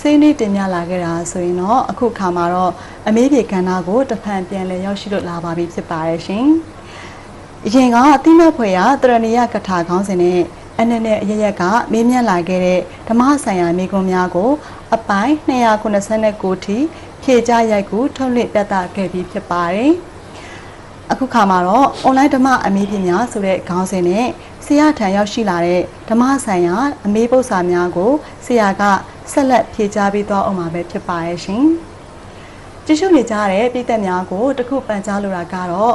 စိတ်နှိတင်ပြလာခဲ့တာဆိုရင်တော့အခုခါမှာတော့အမေးပြေကဏ္ဍကိုတဖန်ပြန်လည်ရောက်ရှိလို့လာပါပြီဖြစ်ပါရဲ့ရှင်။အရင်ကအတိမတ်ဖွယ်ရတရဏီယကထာခေါင်းစဉ်နဲ့အနည်းနဲ့အရရက်ကမေးမြန်းလာခဲ့တဲ့ဓမ္မဆိုင်ရာမိကွန်များကို အပိုင်း289ထိဖြည့်ကြရိုက်ကူထုတ်လွှင့်ပြသခဲ့ပြီးဖြစ်ပါတယ်။အခုခါမှာတော့ online ဓမ္မအမေးပြများဆိုတဲ့ခေါင်းစဉ်နဲ့ ဆရာထံရောက်ရှိလာတဲ့ဓမ္မဆိုင်ရာအမေးပု္ပ္ပစာများကိုဆရာကဆက်လက်ဖြေကြားပေးသွားအောင်မှာပဲဖြစ်ပါရဲ့ရှင်။ကြည့်ရှုနေကြတဲ့ပြည်သက်များကိုတခုပန်ကြားလိုတာကတော့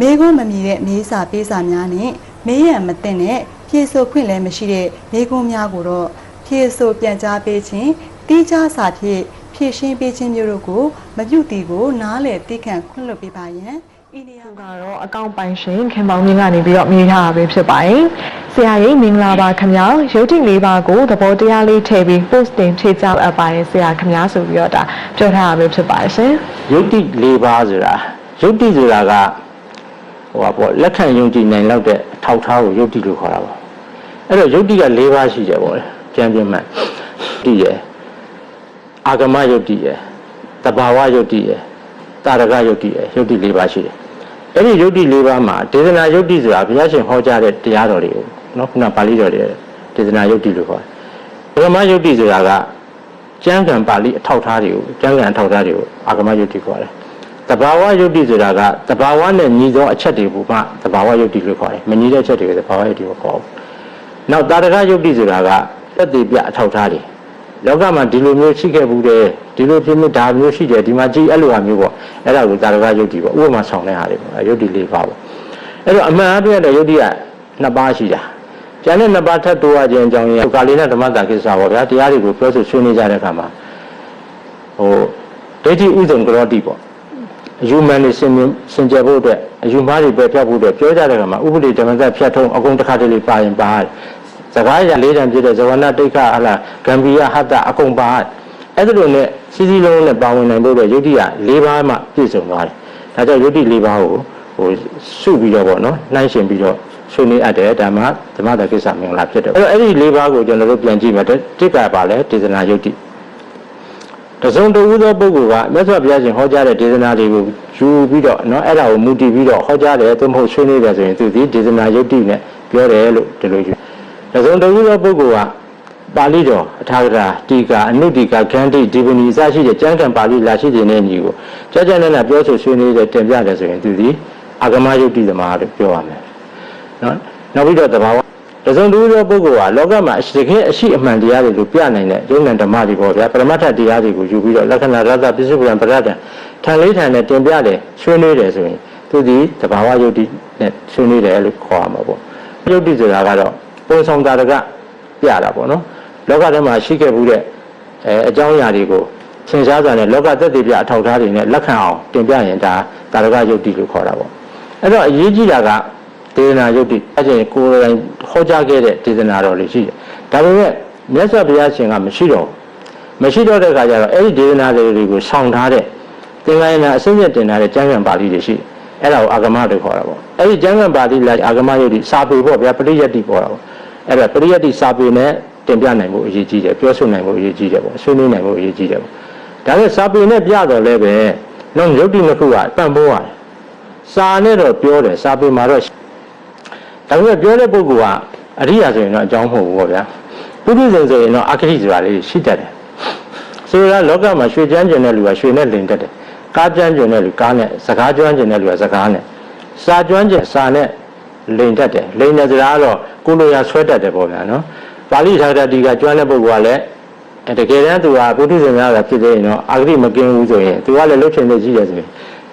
မေးခွန်းမမြည်တဲ့မေးစာပေးစာများနဲ့မေးရန်မသိတဲ့ဖြေဆိုခွင့်လည်းမရှိတဲ့မေးခွန်းများကိုတော့ဖြေဆိုပြန်ကြားပေးခြင်းတိကျစာဖြင့်ဖြည့်ရှင်းပေးခြင်းမျိုးတို့ကိုမပြုတ်တီကိုနားလည်သိခံခွင့်လွှတ်ပေးပါရန်ဤနေရာ သူမှာကတော့အကောင့်ပိုင်ရှင်ခင်ပေါင်းမြင့်ကနေပြီးတော့မြည်ထားတာပဲဖြစ်ပါတယ်။ဆရာကြီးမင်္ဂလာပါခင်ဗျာ။ရုပ်တိလေးပါကိုသဘောတရားလေးထည့်ပြီး post တင်ဖြည့်ကြအပ်ပါတယ်ဆရာခင်ဗျာဆိုပြီးတော့ဒါပြောထားတာပဲဖြစ်ပါတယ်ရှင်ယုတ်တိ၄ပါးဆိုတာယုတ်တိဆိုတာကဟိုပါပေါ့လက်ခံယုံကြည်နိုင်လောက်တဲ့အထောက်အထားကိုယုတ်တိလို့ခေါ်တာပေါ့အဲ့တော့ယုတ်တိက၄ပါးရှိတယ်ပေါ့လေကြံပြင်းမှန်တိရယ်အာဂမယုတ်တိရယ်တဘာဝယုတ်တိရယ်တာရကယုတ်တိရယ်ယုတ်တိ၄ပါးရှိတယ် အဲ့ဒီယုတ်တိ၄ပါးမှာဒေသနာယုတ်တိဆိုတာဘုရားရှင်ဟောကြားတဲ့တရားတော်တွေကိုနော်ခုနပါဠိတော်တွေဒေသနာယုတ်တိလို့ခေါ်တယ်အာဂမယုတ်တိဆိုတာကကျမ်းဂန်ပါဠိအထောက်ထားတွေကိုကျမ်းဂန်အထောက်ထားတွေကိုအာဂမယုတ်တိခေါ်တယ်။တဘာဝယုတ်တိဆိုတာကတဘာဝနဲ့ညီသောအချက်တွေကိုမှတဘာဝယုတ်တိလို့ခေါ်တယ်။မညီတဲ့အချက်တွေကိုတဘာဝယုတ်တိကိုခေါ်ဘူး။နောက်တာရကယုတ်တိဆိုတာကသက်သေပြအထောက်ထားတွေ လောကမှာဒီလိုမျိုးရှိခဲ့ဘူးတယ်ဒီလိုဖြစ်မျိုးဒါမျိုးရှိတယ်ဒီမှာကြည်အဲ့လိုဟာမျိုးပေါ့အဲ့ဒါကိုတာရကယုတ်တိပေါ့ဥပမာဆောင်တဲ့ဟာတွေပေါ့အဲ့ယုတ်တိလေးပါပေါ့အဲ့တော့အမှန်အပြည့်တဲ့ယုတ်တိကနှစ်ပါးရှိတာကျန်တဲ့နှစ်ပါးထပ်တိုးရခြင်းအကြောင်းရင်းကာလိနဲ့ဓမ္မတာကိစ္စပေါ့ဗျာတရားတွေကိုပြောဆိုဆွေးနွေးကြတဲ့အခါမှာဟိုဒိဋ္ဌိဥဒုံကရောတိပေါ့အယူမှန်နေစင်မြင်စင်ကြယ်ဖို့အတွက်အယူမှားတွေပဲဖြတ်ဖို့အတွက်ပြောကြတဲ့ကမှာဥပဒေဓမ္မသက်ဖြတ်ထုံးအကုန်တစ်ခါတလေပါရင်ပါတယ် စကားရလေးတန်ပြည့်တဲ့ဇဝနာတိတ်ခဟလာဂံဘီယဟတ္တအကုန်ပါအဲ့ဒါလိုနဲ့စီစီလုံးနဲ့ပါဝင်နိုင်ဖို့အတွက်ယုတ်တိက၄ပါးမှပြည့်စုံသွားတယ်ဒါကြောင့်ယုတ်တိ၄ပါးကိုဟိုစုပြီးတော့ပေါ့နော်နှိုင်းရှင်ပြီးတော့ဆွေးနွေးအပ်တယ်ဓမ္မဓမ္မတကိစ္စမင်္ဂလာဖြစ်တယ်အဲ့တော့အဲ့ဒီ၄ပါးကိုကျွန်တော်တို့ပြန်ကြည့်မယ်တိတ်ကပါလဲဒေသနာယုတ်တိ တစုံတဦးသောပုဂ္ဂိုလ်ကမြတ်စွာဘုရားရှင်ဟောကြားတဲ့ဒေသနာတွေကိုယူပြီးတော့เนาะအဲ့ဒါကိုမူတည်ပြီးတော့ဟောကြားတယ်သို့မဟုတ်ဆွေးနွေးတယ်ဆိုရင်သူဒီဒေသနာယုတ်တိနဲ့ပြောတယ်လို့ဒီလိုယူ ။၎င်းတခုသောပုဂ္ဂိုလ်ဟာပါဠိတော်အထာဂရာတီကာအနုတီကာခန္တီဒီဝနီအစရှိတဲ့ကျမ်းဂန်ပါဠိလာရှိတဲ့နည်းမျိုးကိုကြာကြာနဲ့နဲ့ပြောဆိုဆွေးနွေးတဲ့တင်ပြတယ်ဆိုရင်သူဒီအာဂမယုတ်တိသမားလို့ပြောရမယ်။နော်။နောက်ပြီးတော့တဘာဝတစုံတူသောပုဂ္ဂိုလ်ဟာလောကမှာအရှိတကယ်အရှိအမှန်တရားတွေကိုပြနိုင်တဲ့ယုံ nant ဓမ္မတွေပေါ့ဗျာပရမတ္ထတရားတွေကိုယူပြီးတော့လက္ခဏာရသပစ္စုပ္ပန်ပရဒံထန်လေးထန်နဲ့တင်ပြတယ်ဆွေးနွေးတယ်ဆိုရင်သူဒီတဘာဝယုတ်တိနဲ့ဆွေးနွေးတယ်လို့ခေါ်ရမှာပေါ့။ယုတ်တိဆိုတာကတော့ ပုံဆောင်တာတကပြတာပေါ့နော်လောကထဲမှာရှိခဲ့မှုတဲ့အဲအကြောင်းအရာတွေကိုသင်ရှားစွာနဲ့လောကသက်တည်ပြအထောက်အထားတွေနဲ့လက်ခံအောင်တင်ပြရင်ဒါတာရကယုတ်တိလို့ခေါ်တာပေါ့အဲ့တော့အရေးကြီးတာကဒေသနာယုတ်တိအဲ့ကျရင်ကိုယ်တိုင်ဟောကြားခဲ့တဲ့ဒေသနာတော်လေးရှိတယ်။ဒါပေမဲ့မြတ်စွာဘုရားရှင်ကမရှိတော့ဘူးမရှိတော့တဲ့အခါကျတော့အဲ့ဒီဒေသနာတွေကိုဆောင်းထားတဲ့သင်္ကန်းနာအစစ်မြတ်တင်ထားတဲ့ကျမ်းဂန်ပါဠိတွေရှိတယ်။ အဲ့ဒါကိုအာဂမလို့ခေါ်တာပေါ့။အဲ့ဒီကျမ်းဂန်ပါဠိလာအာဂမယုတ်တိစာပေပေါ့ဗျာပရိယတ်တိပေါ်တာပေါ့။အဲ့ဒါပရိယတ်တိစာပေနဲ့တင်ပြနိုင်ဖို့အရေးကြီးတယ်ပြောဆိုနိုင်ဖို့အရေးကြီးတယ်ပေါ့ဆွေးနွေးနိုင်ဖို့အရေးကြီးတယ်ပေါ့။ဒါနဲ့စာပေနဲ့ပြတော့လည်းပဲနောက်ယုတ်တိနှစ်ခုကပံ့ပိုးရတယ်။စာနဲ့တော့ပြောတယ်စာပေမှာတော့ဒါပေမဲ့ပြောတဲ့ပုဂ္ဂိုလ်ကအရိယာဆိုရင်တော့အကြောင်းမဟုတ်ဘူးပေါ့ဗျာပုရိသေဆိုရင်တော့အခရိဆိုတာလေးရှိတတ်တယ်ဆိုတော့လောကမှာရွှေချမ်းကျင်တဲ့လူကရွှေနဲ့လိန်တတ်တယ် ကားချမ်းကျင်တဲ့လူကားနဲ့စကားကျွမ်းကျင်တဲ့လူကစကားနဲ့စာကျွမ်းကျင်စာနဲ့လိန်တတ်တယ်လိန်တဲ့စကားကတော့ကိုလိုရာဆွဲတတ်တယ်ပေါ့ဗျာနော်ပါဠိထာဂရတိကကျွမ်းတဲ့ပုဂ္ဂိုလ်ကလည်းအဲတကယ်တမ်းသူကပုရိသေများကဖြစ်သေးရင်တော့အဂရိမကင်းဘူးဆိုရင်သူကလည်းလှုပ်ချင်နေကြည့်တယ်ဆိုရင်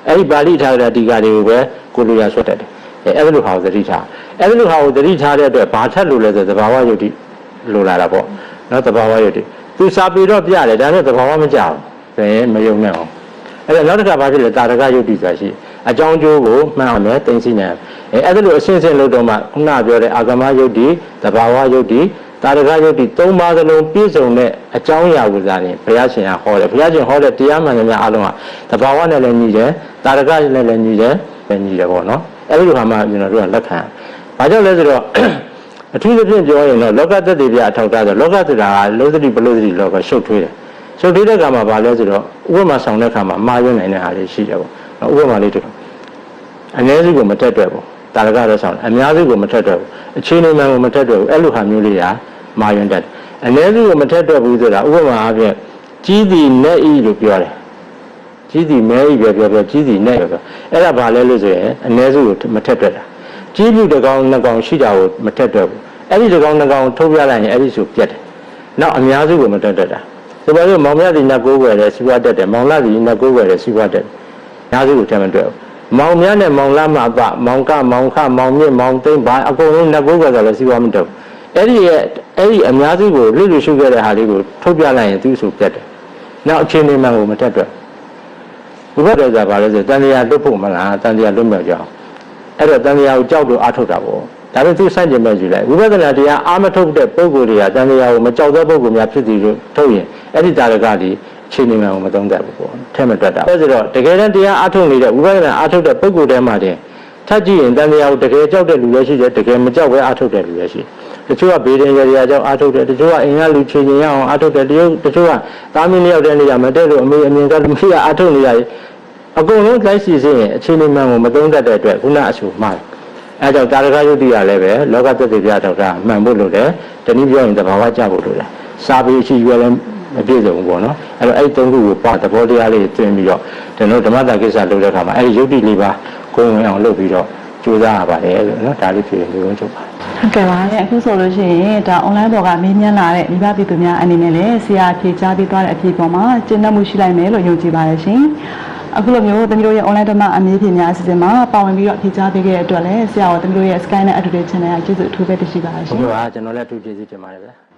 အဲ့ဒီပါဠိထာဂရတိကတွေကိုပဲကိုလိုရာဆွဲတတ်တယ်အဲအဲ့လိုဟာကိုသတိထားအဲ့လိုဟာကိုသတိထားတဲ့အတွက်ဘာထက်လို့လဲဆိုသဘာဝယုတ်တိလိုလာတာပေါ့နော်သဘာဝယုတ်တိသူစာပေတော့ပြတယ်ဒါနဲ့သဘာဝမကြဘူးဆိုရင်မယုံနဲ့အောင် အဲ့ဒါနောက်တစ်ခါဘာဖြစ်လဲတာရကယုတ်တိဆိုတာရှိအအကြောင်းကျိုးကိုမှန်အောင်လည်းသိသိနိုင်အဲအဲ့ဒါလိုအရှင်းရှင်းလို့တော့မှခုနပြောတဲ့အာဂမယုတ်တိသဘာဝယုတ်တိတာရကယုတ်တိသုံးပါးစလုံးပြည့်စုံတဲ့အကြောင်းအရာကိုသာရင်ဘုရားရှင်ကဟောတယ်ဘုရားရှင်ဟောတဲ့တရားမှန်သမျှအလုံးကသဘာဝနဲ့လည်းညီတယ်တာရကနဲ့လည်းညီတယ်ပဲညီတယ်ပေါ့နော်အဲ့ဒီလိုခါမှကျွန်တော်တို့ကလက်ခံဘာကြောင့်လဲဆိုတော့အထူးသဖြင့်ပြောရင်တော့လောကသက်တည်ပြအထောက်ထားဆိုလောကဆိုတာကလောသတိပလောသတိလောကရှုပ်ထွေးတယ် ရှုပ်ထွေးတဲ့ခါမှာဘာလဲဆိုတော့ဥပမာဆောင်တဲ့ခါမှာအမှားယွင်းနိုင်တဲ့ဟာလေးရှိတယ်ပေါ့နော်ဥပမာလေးတစ်ခုအနည်းစုကိုမတက်တွေ့ဘူးတာရကတော့ဆောင်တယ်အများစုကိုမတက်တွေ့ဘူးအခြေအနေမှန်ကိုမတက်တွေ့ဘူးအဲ့လိုဟာမျိုးလေးကမှားယွင်းတတ်တယ်အနည်းစုကိုမတက်တွေ့ဘူးဆိုတာဥပမာအားဖြင့်ကြီးသည်နဲ့ဤလို့ပြောတယ်ကြီးသည်မဲဤပြောပြောပြောကြီးသည်နဲ့ပြောပြောအဲ့ဒါဘာလဲလို့ဆိုရင်အနည်းစုကိုမထက်တွေ့တာကြီးပြုတစ်ကောင်နှစ်ကောင်ရှိတာကိုမထက်တွေ့ဘူးအဲ့ဒီတစ်ကောင်နှစ်ကောင်ထုတ်ပြလိုက်ရင်အဲ့ဒီဆိုပြတ်တယ်နောက်အများစုကိုမထက်တွေ့တာ ဆိုပါစို့မောင်မြတ်ဒီနတ်ကိုးွယ်တယ်စီးပွားတက်တယ်မောင်လာဒီနတ်ကိုးွယ်တယ်စီးပွားတက်တယ်အများစုကိုထက်မတွေ့ဘူးမောင်မြတ်နဲ့မောင်လာမပမောင်ကမောင်ခမောင်မြင့်မောင်သိမ့်ဘာအကုန်လုံးနတ်ကိုးွယ်ဆိုလည်းစီးပွားမတက်ဘူးအဲ့ဒီရဲ့အဲ့ဒီအများစုကိုလွတ်လွတ်ရှုခဲ့တဲ့ဟာလေးကိုထုတ်ပြလိုက်ရင်သူဆိုပြတ်တယ်နောက်အခြေအနေမှန်ကိုမထက်တွေ့ဘူးဘုရားတော်ကဘာလဲဆိုတန်တရားလွတ်ဖို့မလားတန်တရားလွတ်မြောက်ကြအောင်အဲ့တော့တန်တရားကိုကြောက်လို့အားထုတ်တာပေါ့ ဒါပေမဲ့သူစန့်ကျင်မဲ့ယူလိုက်ဝိပဿနာတရားအာမထုတ်တဲ့ပုဂ္ဂိုလ်တွေကတန်တရားကိုမကြောက်တဲ့ပုဂ္ဂိုလ်များဖြစ်စီလို့ထုတ်ရင်အဲ့ဒီတာရကဒီအခြေအနေမှန်ကိုမသုံးတတ်ဘူးပေါ့ထဲမတွက်တာအဲဆိုတော့တကယ်တမ်းတရားအားထုတ်နေတဲ့ဝိပဿနာအားထုတ်တဲ့ပုဂ္ဂိုလ်တွေမှာတင်ထပ်ကြည့်ရင်တန်တရားကိုတကယ်ကြောက်တဲ့လူလည်းရှိတယ်တကယ်မကြောက်ဘဲအားထုတ်တဲ့လူလည်းရှိတယ်တချို့ကဘေးဒင်ရရာကြောင့်အားထုတ်တယ်တချို့ကအင်္ဂါလူချင်းချင်းရအောင်အားထုတ်တယ်တချို့တချို့ကသားမင်းလျောက်တဲ့နေရာမှာတဲ့လို့အမေအမြင်ကမရှိရအားထုတ်နေရတယ်အကုန်လုံးလိုက်စီစဉ်ရင်အခြေအနေမှန်ကိုမသုံးတတ်တဲ့အတွက်ခုနအဆူမှားတယ် အဲကြောင့်တာရကယုတ်တိရလည်းပဲလောကသက်သေပြထောက်တာမှန်ဖို့လို့တယ်တနည်းပြောရင်တဘာဝကြဖို့လို့တယ်စာပေရှိရွယ်လည်းမပြည့်စုံဘူးပေါ့နော်အဲတော့အဲ့ဒီသုံးခုကိုပါသဘောတရားလေးသင်ပြီးတော့ကျွန်တော်ဓမ္မတာကိစ္စလုပ်တဲ့အခါမှာအဲ့ဒီယုတ်တိလေးပါကိုယ်ဝင်အောင်လုပ်ပြီးတော့ကြိုးစားရပါတယ်လို့နော်ဒါလေးဖြစ်ရင်လူဝင်ချုပ်ပါဟုတ်ကဲ့ပါအဲ့အခုဆိုလို့ရှိရင်ဒါ online ပေါ်ကမေးမြန်းလာတဲ့မိဘပြည်သူများအနေနဲ့လည်းဆရာဖြေကြားပေးသွားတဲ့အဖြေပေါ်မှာကျင့်တတ်မှုရှိလိုက်မယ်လို့ယုံကြည်ပါတယ်ရှင် အခုလိုမျိုးသမီးတို့ရဲ့ online ဓမ္မအမေးဖြေများအစီအစဉ်မှာပါဝင်ပြီးတော့ဖြေကြားပေးခဲ့တဲ့အတွက်လည်းဆရာတော်သမီးတို့ရဲ့ Sky နဲ့ Attitude Channel ကကျေးဇူးအထူးပဲတင်ရှိပါတယ်ဘုရှင်ရားကကျွန်တော်လည်းအထူးကျေးဇူးတင်ပါတယ်ဗျာ